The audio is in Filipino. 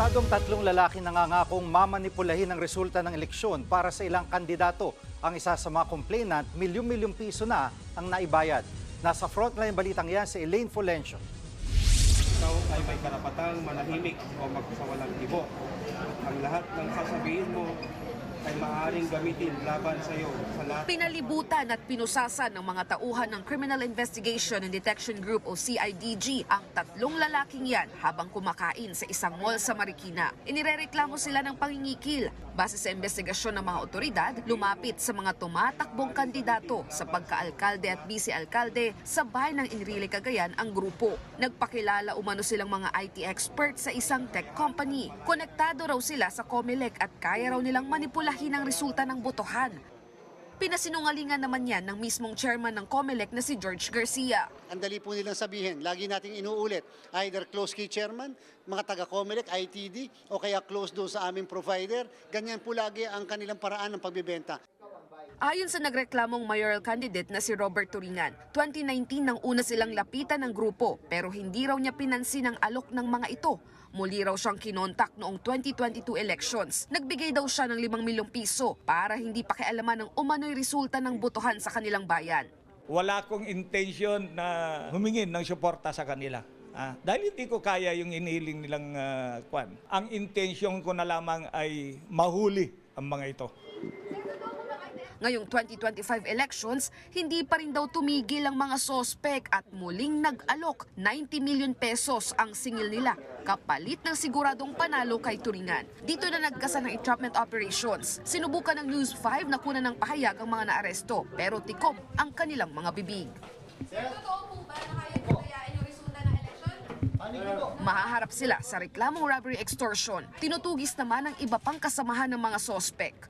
Konektadong tatlong lalaki nangangakong mamanipulahin ang resulta ng eleksyon para sa ilang kandidato. Ang isa sa mga complainant, milyong-milyong piso na ang naibayad. Nasa frontline balitang yan si Elaine Fulencio. Ikaw ay may karapatang manahimik o magsawalang ibo. Ang lahat ng sasabihin mo ay maaaring gamitin laban sa iyo sa lahat Pinalibutan at pinusasan ng mga tauhan ng Criminal Investigation and Detection Group o CIDG ang tatlong lalaking yan habang kumakain sa isang mall sa Marikina. Inirereklamo sila ng pangingikil. Base sa investigasyon ng mga otoridad, lumapit sa mga tumatakbong kandidato sa pagka-alkalde at vice-alkalde sa bayan ng Enrile Cagayan ang grupo. Nagpakilala umano silang mga IT experts sa isang tech company. Konektado raw sila sa Comelec at kaya raw nilang manipulahin ang resulta ng botohan. Pinasinungalingan naman yan ng mismong chairman ng COMELEC na si George Garcia. Ang dali po nilang sabihin, lagi nating inuulit, either close key chairman, mga taga-COMELEC, ITD, o kaya close doon sa aming provider. Ganyan po lagi ang kanilang paraan ng pagbibenta. Ayon sa nagreklamong mayoral candidate na si Robert Turingan, 2019 nang una silang lapitan ng grupo pero hindi raw niya pinansin ang alok ng mga ito. Muli raw siyang kinontak noong 2022 elections. Nagbigay daw siya ng 5 milyong piso para hindi pakialaman ng umano'y resulta ng botohan sa kanilang bayan. wala akong intention na humingin ng suporta sa kanila. Ah, dahil hindi ko kaya yung inihiling nilang ah, kwan. Ang intention ko na lamang ay mahuli ang mga ito. Ngayong 2025 elections, hindi pa rin daw tumigil ang mga sospek at muling nag-alok 90 million pesos ang singil nila kapalit ng siguradong panalo kay Turingan. Dito na nagkasa ng entrapment operations. Sinubukan ng News 5 na kunan ng pahayag ang mga naaresto pero tikom ang kanilang mga bibig. Mahaharap sila sa reklamong robbery extortion. Tinutugis naman ang iba pang kasamahan ng mga sospek.